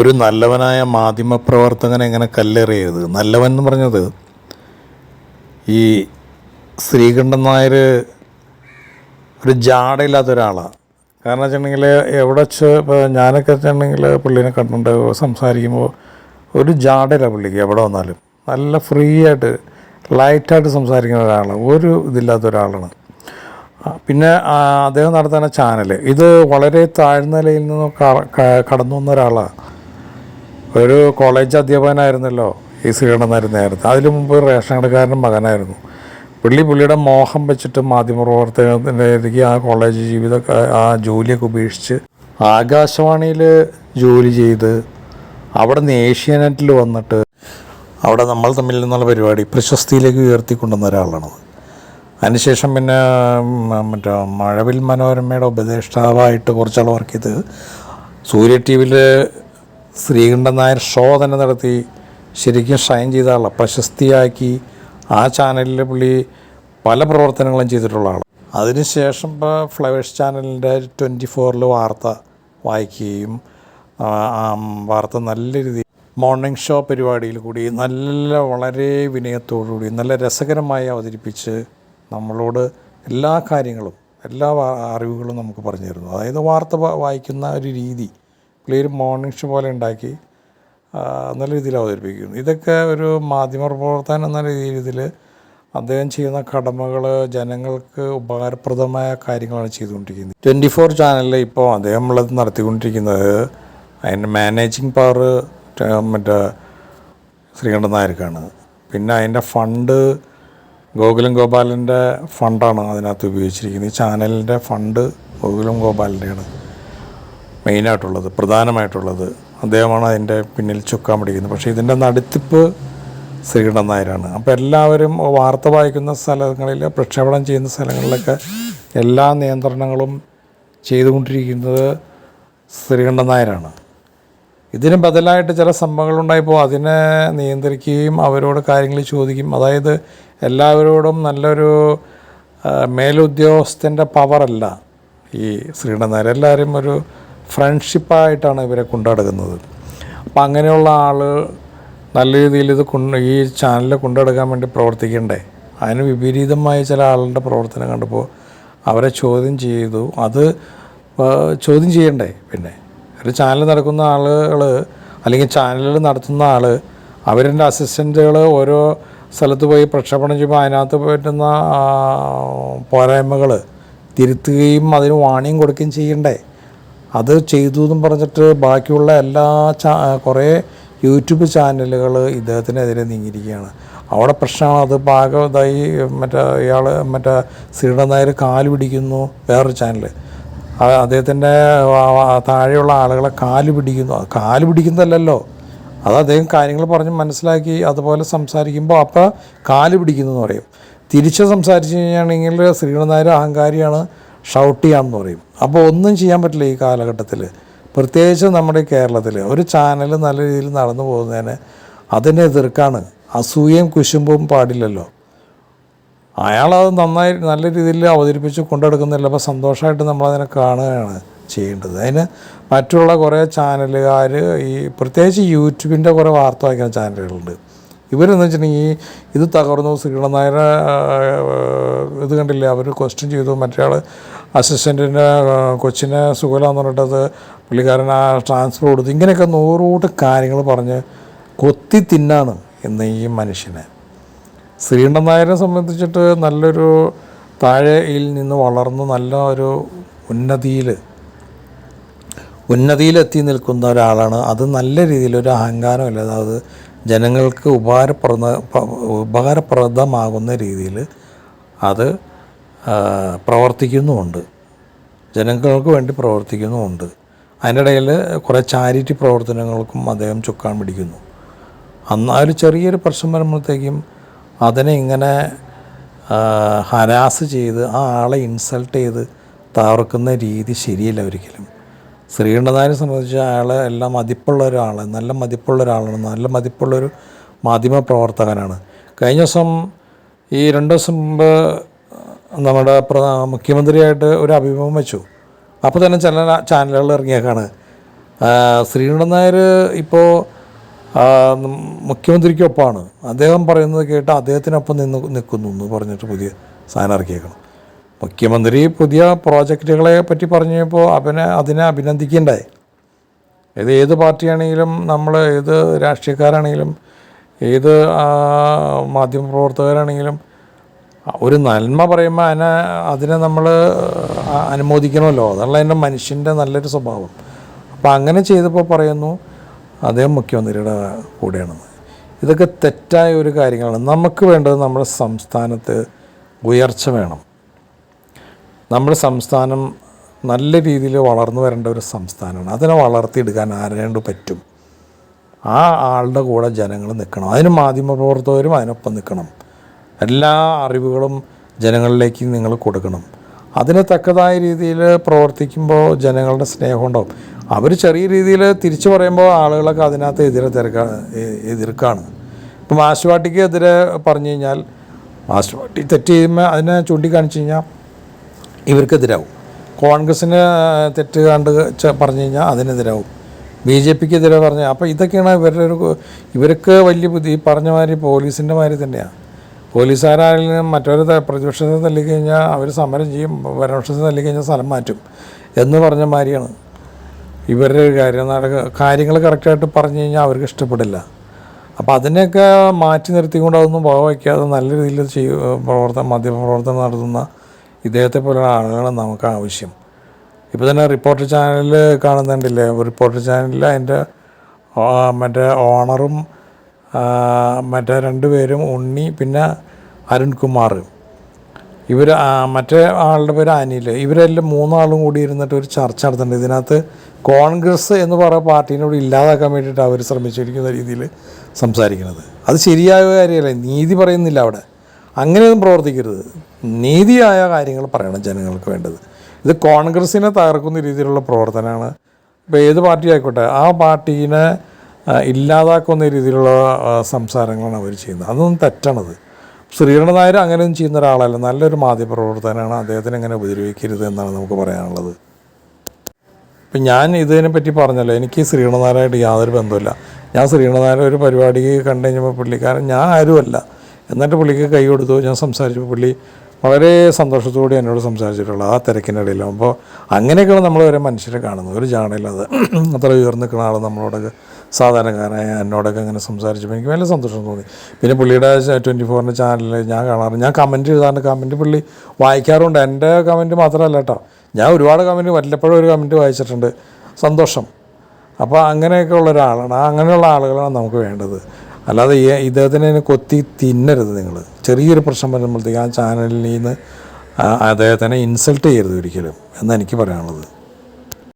ഒരു നല്ലവനായ മാധ്യമപ്രവർത്തകൻ എങ്ങനെ കല്ലെറിയരുത്. നല്ലവൻ എന്ന് പറഞ്ഞത് ഈ ശ്രീകണ്ഠൻ നായർ ഒരു ജാടയില്ലാത്ത ഒരാളാണ് കാരണം വെച്ചിട്ടുണ്ടെങ്കിൽ എവിടെ വെച്ച് ഇപ്പോൾ ഞാനൊക്കെ വെച്ചിട്ടുണ്ടെങ്കിൽ പുള്ളീനെ കണ്ടിട്ടുണ്ട്. സംസാരിക്കുമ്പോൾ ഒരു ജാടയില്ല പുള്ളിക്ക് എവിടെ വന്നാലും. നല്ല ഫ്രീ ആയിട്ട് ലൈറ്റായിട്ട് സംസാരിക്കുന്ന ഒരാളാണ്. ഒരു ഇതില്ലാത്ത ഒരാളാണ്. പിന്നെ അദ്ദേഹം നടത്തുന്ന ചാനൽ ഇത് വളരെ താഴ്ന്ന നിലയിൽ നിന്ന് കടന്നു വന്ന ഒരാളാണ് ഒരു കോളേജ് അധ്യാപകനായിരുന്നല്ലോ ഈ ശ്രീകണ്ഠനായിരുന്നു നേരത്തെ. അതിനു മുമ്പ് റേഷൻ കടക്കാരന്റെ മകനായിരുന്നു. പുള്ളി പുള്ളിയുടെ മോഹം വെച്ചിട്ട് മാധ്യമപ്രവർത്തനത്തിലേക്ക് ആ കോളേജ് ജീവിത ആ ജോലിയൊക്കെ ഉപേക്ഷിച്ച് ആകാശവാണിയിൽ ജോലി ചെയ്ത് അവിടെ നിന്ന് ഏഷ്യാനെറ്റിൽ വന്നിട്ട് അവിടെ നമ്മൾ തമ്മിൽ നിന്നുള്ള പരിപാടി പ്രശസ്തിയിലേക്ക് ഉയർത്തിക്കൊണ്ടുവന്ന ഒരാളാണ് അതിനുശേഷം പിന്നെ മറ്റേ മഴവിൽ മനോരമയുടെ ഉപദേഷ്ടാവായിട്ട് കുറച്ചാൾ വർക്ക് ചെയ്ത് സൂര്യ ടി വിയിൽ ശ്രീകണ്ഠൻ നായർ ഷോ തന്നെ നടത്തി ശരിക്കും ഷൈൻ ചെയ്ത ആളാണ് പ്രശസ്തിയാക്കി ആ ചാനലിൽ പുള്ളി പല പ്രവർത്തനങ്ങളും ചെയ്തിട്ടുള്ള ആളാണ് അതിനുശേഷം ഇപ്പോൾ ഫ്ലവേഴ്സ് ചാനലിന്റെ ട്വന്റി ഫോറിൽ വാർത്ത വായിക്കുകയും വാർത്ത നല്ല രീതിയിൽ മോർണിംഗ് ഷോ പരിപാടിയിൽ കൂടി നല്ല വളരെ വിനയത്തോടുകൂടി നല്ല രസകരമായി അവതരിപ്പിച്ച് നമ്മളോട് എല്ലാ കാര്യങ്ങളും എല്ലാ അറിവുകളും നമുക്ക് പറഞ്ഞു തരുന്നു. അതായത് വാർത്ത വായിക്കുന്ന ഒരു രീതി ഒരു മോർണിംഗ് ഷോ പോലെ ഉണ്ടാക്കി നല്ല രീതിയിൽ അവതരിപ്പിക്കുന്നു. ഇതൊക്കെ ഒരു മാധ്യമ പ്രവർത്തനം എന്ന രീതിയിൽ അദ്ദേഹം ചെയ്യുന്ന കടമകൾ ജനങ്ങൾക്ക് ഉപകാരപ്രദമായ കാര്യങ്ങളാണ് ചെയ്തുകൊണ്ടിരിക്കുന്നത്. ട്വന്റി ഫോർ ചാനലിൽ ഇപ്പോൾ അദ്ദേഹം ഉള്ളത് നടത്തിക്കൊണ്ടിരിക്കുന്നത് അതിന്റെ മാനേജിങ് പവർ മറ്റേ ശ്രീകണ്ഠൻ നായർക്കാണ്. പിന്നെ അതിന്റെ ഫണ്ട് ഗോകുലം ഗോപാലന്റെ ഫണ്ടാണ് അതിനകത്ത് ഉപയോഗിച്ചിരിക്കുന്നത്. ഈ ചാനലിന്റെ ഫണ്ട് ഗോകുലം ഗോപാലിന്റെയാണ്. മെയിനായിട്ടുള്ളത് പ്രധാനമായിട്ടുള്ളത്. അദ്ദേഹമാണ് അതിന്റെ പിന്നിൽ ചുക്കാൻ പിടിക്കുന്നത്. പക്ഷേ ഇതിന്റെ നടുത്തിപ്പ് ശ്രീകണ്ഠൻ നായരാണ്. അപ്പോൾ എല്ലാവരും വാർത്ത വായിക്കുന്ന സ്ഥലങ്ങളിൽ പ്രക്ഷേപണം ചെയ്യുന്ന സ്ഥലങ്ങളിലൊക്കെ എല്ലാ നിയന്ത്രണങ്ങളും ചെയ്തുകൊണ്ടിരിക്കുന്നത് ശ്രീകണ്ഠൻ നായരാണ്. ഇതിന് ബദലായിട്ട് ചില സംഭവങ്ങളുണ്ടായപ്പോൾ അതിനെ നിയന്ത്രിക്കുകയും അവരോട് കാര്യങ്ങൾ ചോദിക്കും. അതായത് എല്ലാവരോടും നല്ലൊരു മേലുദ്യോഗസ്ഥന്റെ പവറല്ല ഈ ശ്രീകണ്ഠൻ നായർ. എല്ലാവരും ഒരു ഫ്രണ്ട്ഷിപ്പായിട്ടാണ് ഇവരെ കൊണ്ടുനടക്കുന്നത്. അപ്പം അങ്ങനെയുള്ള ആൾ നല്ല രീതിയിൽ ഇത് കൊണ്ട് ഈ ചാനലിൽ കൊണ്ടുനടക്കാൻ വേണ്ടി പ്രവർത്തിക്കണ്ടേ? അതിന് വിപരീതമായ ചില ആളുടെ പ്രവർത്തനം കണ്ടപ്പോൾ അവരെ ചോദ്യം ചെയ്തു. അത് ചോദ്യം ചെയ്യണ്ടേ? പിന്നെ ഒരു ചാനൽ നടക്കുന്ന ആളുകൾ അല്ലെങ്കിൽ ചാനലുകൾ നടത്തുന്ന ആൾ അവരുടെ അസിസ്റ്റന്റുകൾ ഓരോ സ്ഥലത്ത് പോയി പ്രക്ഷേപണം ചെയ്യുമ്പോൾ അതിനകത്ത് പറ്റുന്ന പോരായ്മകൾ തിരുത്തുകയും അതിന് വാണിയും കൊടുക്കുകയും ചെയ്യണ്ടേ? അത് ചെയ്തു എന്നും പറഞ്ഞിട്ട് ബാക്കിയുള്ള എല്ലാ ചാ കുറേ യൂട്യൂബ് ചാനലുകൾ ഇദ്ദേഹത്തിനെതിരെ നീങ്ങിയിരിക്കുകയാണ്. അവിടെ പ്രശ്നമാണ്. അത് പാകം ഇതായി മറ്റേ ഇയാൾ മറ്റേ ശ്രീധരൻ നായർ കാൽ പിടിക്കുന്നു വേറൊരു ചാനൽ അദ്ദേഹത്തിന്റെ താഴെയുള്ള ആളുകളെ കാൽ പിടിക്കുന്നു. കാൽ പിടിക്കുന്നതല്ലല്ലോ. അത് അദ്ദേഹം കാര്യങ്ങൾ പറഞ്ഞ് മനസ്സിലാക്കി അതുപോലെ സംസാരിക്കുമ്പോൾ അപ്പോൾ കാൽ പിടിക്കുന്നു എന്ന് പറയും. തിരിച്ച് സംസാരിച്ച് കഴിഞ്ഞാണെങ്കിൽ ശ്രീധരൻ അഹങ്കാരിയാണ്. ഷൗട്ട് ചെയ്യാമെന്ന് പറയും. അപ്പോൾ ഒന്നും ചെയ്യാൻ പറ്റില്ല ഈ കാലഘട്ടത്തിൽ. പ്രത്യേകിച്ച് നമ്മുടെ കേരളത്തിൽ ഒരു ചാനൽ നല്ല രീതിയിൽ നടന്നു പോകുന്നതിന് അതിനെ എതിർക്കാണ്. അസൂയയും കുശുമ്പും പാടില്ലല്ലോ. അയാളത് നന്നായി നല്ല രീതിയിൽ അവതരിപ്പിച്ച് കൊണ്ടെടുക്കുന്നില്ല. അപ്പോൾ സന്തോഷമായിട്ട് നമ്മളതിനെ കാണുകയാണ് ചെയ്യേണ്ടത്. അതിന് മറ്റുള്ള കുറേ ചാനലുകാർ ഈ പ്രത്യേകിച്ച് യൂട്യൂബിന്റെ കുറേ വാർത്ത വായിക്കുന്ന ചാനലുകളുണ്ട്. ഇവരെന്ന് വെച്ചിട്ടുണ്ടെങ്കിൽ ഇത് തകർന്നു ശ്രീകണ്ഠൻ നായർ ഇത് കണ്ടില്ലേ? അവർ ക്വസ്റ്റ്യൻ ചെയ്തു. മറ്റേ ആൾ അസിസ്റ്റന്റിന്റെ കൊച്ചിനെ സുഖലാന്ന് പറഞ്ഞിട്ടത് പുള്ളിക്കാരൻ ആ ട്രാൻസ്ഫർ കൊടുത്തു. ഇങ്ങനെയൊക്കെ നൂറുകൂട്ട് കാര്യങ്ങൾ പറഞ്ഞ് കൊത്തി തിന്നാണ് ഇന്ന് ഈ മനുഷ്യനെ. ശ്രീകണ്ഠൻ നായരെ സംബന്ധിച്ചിട്ട് നല്ലൊരു താഴെയിൽ നിന്ന് വളർന്ന് നല്ല ഒരു ഉന്നതിയിൽ ഉന്നതിയിലെത്തി നിൽക്കുന്ന ഒരാളാണ്. അത് നല്ല രീതിയിൽ ഒരു അഹങ്കാരമല്ല. അതായത് ജനങ്ങൾക്ക് ഉപകാരപ്രദ ഉപകാരപ്രദമാകുന്ന രീതിയിൽ അത് പ്രവർത്തിക്കുന്നുമുണ്ട്. ജനങ്ങൾക്ക് വേണ്ടി പ്രവർത്തിക്കുന്നുമുണ്ട്. അതിന്റെ ഇടയിൽ കുറേ ചാരിറ്റി പ്രവർത്തനങ്ങൾക്കും അദ്ദേഹം ചുക്കാൻ പിടിക്കുന്നു. ഒരു ചെറിയൊരു പ്രശ്നം വരുമ്പോഴത്തേക്കും അതിനെ ഇങ്ങനെ ഹരാസ് ചെയ്ത് ആ ആളെ ഇൻസൾട്ട് ചെയ്ത് തകർക്കുന്ന രീതി ശരിയല്ല ഒരിക്കലും. ശ്രീകണ്ഠനായരെ സംബന്ധിച്ച് അയാളെ എല്ലാം മതിപ്പുള്ള ഒരാൾ നല്ല മതിപ്പുള്ള ഒരാളാണ്. നല്ല മതിപ്പുള്ളൊരു മാധ്യമ പ്രവർത്തകനാണ്. കഴിഞ്ഞ ദിവസം ഈ രണ്ട് ദിവസം മുമ്പ് നമ്മുടെ മുഖ്യമന്ത്രിയായിട്ട് ഒരു അഭിമുഖം വെച്ചു. അപ്പോൾ തന്നെ ചില ചാനലുകൾ ഇറങ്ങിയേക്കാണ്. ശ്രീകണ്ഠൻ നായർ ഇപ്പോൾ മുഖ്യമന്ത്രിക്കൊപ്പമാണ്. അദ്ദേഹം പറയുന്നത് കേട്ട് അദ്ദേഹത്തിനൊപ്പം നിന്ന് നിൽക്കുന്നു എന്ന് പറഞ്ഞിട്ട് പുതിയ സാധനം ഇറക്കിയേക്കണം. മുഖ്യമന്ത്രി പുതിയ പ്രോജക്റ്റുകളെ പറ്റി പറഞ്ഞപ്പോൾ അവനെ അതിനെ അഭിനന്ദിക്കേണ്ടേ? ഇത് ഏത് പാർട്ടിയാണെങ്കിലും നമ്മൾ ഏത് രാഷ്ട്രീയക്കാരാണെങ്കിലും ഏത് മാധ്യമപ്രവർത്തകരാണെങ്കിലും ഒരു നന്മ പറയുമ്പോൾ അതിനെ അതിനെ നമ്മൾ അനുമോദിക്കണമല്ലോ. അതല്ല എന്റെ മനുഷ്യന്റെ നല്ലൊരു സ്വഭാവം. അപ്പോൾ അങ്ങനെ ചെയ്തപ്പോൾ പറയുന്നു അദ്ദേഹം മുഖ്യമന്ത്രിയുടെ കൂടെയാണെന്ന് ഇതൊക്കെ തെറ്റായ ഒരു കാര്യങ്ങളാണ്. നമുക്ക് വേണ്ടത് നമ്മുടെ സംസ്ഥാനത്ത് ഉയർച്ച വേണം. നമ്മുടെ സംസ്ഥാനം നല്ല രീതിയിൽ വളർന്നു വരേണ്ട ഒരു സംസ്ഥാനമാണ്. അതിനെ വളർത്തിയെടുക്കാൻ ആരെകൊണ്ട് പറ്റും? ആ ആളുടെ കൂടെ ജനങ്ങൾ നിൽക്കണം. അതിന് മാധ്യമപ്രവർത്തകരും അതിനൊപ്പം നിൽക്കണം. എല്ലാ അറിവുകളും ജനങ്ങളിലേക്ക് നിങ്ങൾ കൊടുക്കണം. അതിന് തക്കതായ രീതിയിൽ പ്രവർത്തിക്കുമ്പോൾ ജനങ്ങളുടെ സ്നേഹം ഉണ്ടാവും. അവർ ചെറിയ രീതിയിൽ തിരിച്ചു പറയുമ്പോൾ ആളുകളൊക്കെ അതിനകത്ത് എതിരെ തിരക്കാ എതിർക്കാണ്. ഇപ്പം മാശുവാട്ടിക്ക് എതിരെ പറഞ്ഞു കഴിഞ്ഞാൽ മാശുവാട്ടി തെറ്റ് ചെയ്യുമ്പോൾ അതിനെ ചൂണ്ടിക്കാണിച്ചു കഴിഞ്ഞാൽ ഇവർക്കെതിരാവും. കോൺഗ്രസ്സിന് തെറ്റ് കണ്ട് പറഞ്ഞു കഴിഞ്ഞാൽ അതിനെതിരാവും. ബി ജെ പിക്ക് എതിരെ പറഞ്ഞ അപ്പോൾ ഇതൊക്കെയാണ് ഇവരുടെ ഒരു ഇവർക്ക് വലിയ ബുദ്ധി പറഞ്ഞ മാതിരി പോലീസിന്റെ മാതിരി തന്നെയാണ് പോലീസുകാരായാലും മറ്റൊരു പ്രതിപക്ഷത്തെ തല്ലിക്കഴിഞ്ഞാൽ അവർ സമരം ചെയ്യും ഭരണപക്ഷത്തെ തല്ലിക്കഴിഞ്ഞാൽ സ്ഥലം മാറ്റും എന്ന് പറഞ്ഞ മാതിരിയാണ്. ഇവരുടെ ഒരു കാര്യം കാര്യങ്ങൾ കറക്റ്റായിട്ട് പറഞ്ഞു കഴിഞ്ഞാൽ അവർക്ക് ഇഷ്ടപ്പെടില്ല. അപ്പോൾ അതിനെയൊക്കെ മാറ്റി നിർത്തിക്കൊണ്ട് അതൊന്നും വക വയ്ക്കാതെ നല്ല രീതിയിൽ ചെയ്യ പ്രവർത്തനം മാധ്യമപ്രവർത്തനം നടത്തുന്ന ഇദ്ദേഹത്തെ പോലുള്ള ആളുകളെ നമുക്ക് ആവശ്യം. ഇപ്പോൾ തന്നെ റിപ്പോർട്ടർ ചാനലിൽ കാണുന്നുണ്ടില്ലേ? റിപ്പോർട്ടർ ചാനലിൽ അതിന്റെ മറ്റേ ഓണറും മറ്റേ രണ്ട് പേരും ഉണ്ണി പിന്നെ അരുൺകുമാർ. ഇവർ മറ്റേ ആളുടെ പേര് അനിൽ ഇവരെല്ലാം മൂന്നാളും കൂടി ഇരുന്നിട്ട് ഒരു ചർച്ച നടത്തുന്നുണ്ട്. ഇതിനകത്ത് കോൺഗ്രസ് എന്ന് പറയുന്ന പാർട്ടീനോട് ഇല്ലാതാക്കാൻ വേണ്ടിയിട്ട് അവർ ശ്രമിച്ചിരിക്കുന്ന രീതിയിൽ സംസാരിക്കുന്നത്. അത് ശരിയായ കാര്യമല്ല? നീതി പറയുന്നില്ല അവിടെ. അങ്ങനെയൊന്നും പ്രവർത്തിക്കരുത്. നീതിയായ കാര്യങ്ങൾ പറയണം ജനങ്ങൾക്ക് വേണ്ടത്. ഇത് കോൺഗ്രസിനെ തകർക്കുന്ന രീതിയിലുള്ള പ്രവർത്തനമാണ്. ഇപ്പോൾ ഏത് പാർട്ടി ആയിക്കോട്ടെ ആ പാർട്ടീനെ ഇല്ലാതാക്കുന്ന രീതിയിലുള്ള സംസാരങ്ങളാണ് അവർ ചെയ്യുന്നത്. അതൊന്നും തെറ്റാണത്. ശ്രീകണ്ഠ നായർ അങ്ങനെയൊന്നും ചെയ്യുന്ന ഒരാളല്ല. നല്ലൊരു മാധ്യമപ്രവർത്തനാണ് അദ്ദേഹത്തിന് അങ്ങനെ ഉപദ്രവിക്കരുത് എന്നാണ് നമുക്ക് പറയാനുള്ളത്. ഇപ്പം ഞാൻ ഇതിനെ പറ്റി പറഞ്ഞല്ലോ എനിക്ക് ശ്രീകണ്ഠൻ നായരായിട്ട് യാതൊരു ബന്ധമില്ല ഞാൻ ശ്രീകണ്ഠൻ നായർ ഒരു പരിപാടി കണ്ടു കഴിഞ്ഞപ്പോൾ പുള്ളിക്കാരൻ ഞാൻ ആരുമല്ല. എന്നിട്ട് പുള്ളിക്ക് കൈ കൊടുത്തു. ഞാൻ സംസാരിച്ചപ്പോൾ പുള്ളി വളരെ സന്തോഷത്തോടെ എന്നോട് സംസാരിച്ചിട്ടുള്ള ആ തിരക്കിനിടയിലും അപ്പോൾ അങ്ങനെയൊക്കെയാണ് നമ്മൾ ഒരു മനുഷ്യരെ കാണുന്നത്. ഒരു ജാടയില്ലാതെ അത്ര ഉയർന്നു നിൽക്കുന്ന ആൾ നമ്മളോടൊക്കെ സാധാരണക്കാരായ എന്നോടൊക്കെ അങ്ങനെ സംസാരിച്ചപ്പോൾ എനിക്ക് വലിയ സന്തോഷം തോന്നി. പിന്നെ പുള്ളിയുടെ ട്വന്റി ഫോറിന്റെ ചാനലിൽ ഞാൻ കാണാറ് ഞാൻ കമന്റ് എഴുതാറുണ്ട്. കമന്റ് പുള്ളി വായിക്കാറുണ്ട്. എന്റെ കമന്റ് മാത്രമല്ല കേട്ടോ. ഞാൻ ഒരുപാട് കമന്റ് വല്ലപ്പോഴും ഒരു കമന്റ് വായിച്ചിട്ടുണ്ട്. സന്തോഷം. അപ്പോൾ അങ്ങനെയൊക്കെ ഉള്ള ഒരാളാണ്. അങ്ങനെയുള്ള ആളുകളാണ് നമുക്ക് വേണ്ടത്. അല്ലാതെ ഇദ്ദേഹത്തിനെ കൊത്തി തിന്നരുത് നിങ്ങൾ ചെറിയൊരു പ്രശ്നം വരുമ്പോഴത്തേക്ക് ആ ചാനലിൽ നിന്ന് അദ്ദേഹത്തിനെ ഇൻസൾട്ട് ചെയ്യരുത് ഒരിക്കലും എന്നെനിക്ക് പറയാനുള്ളത്.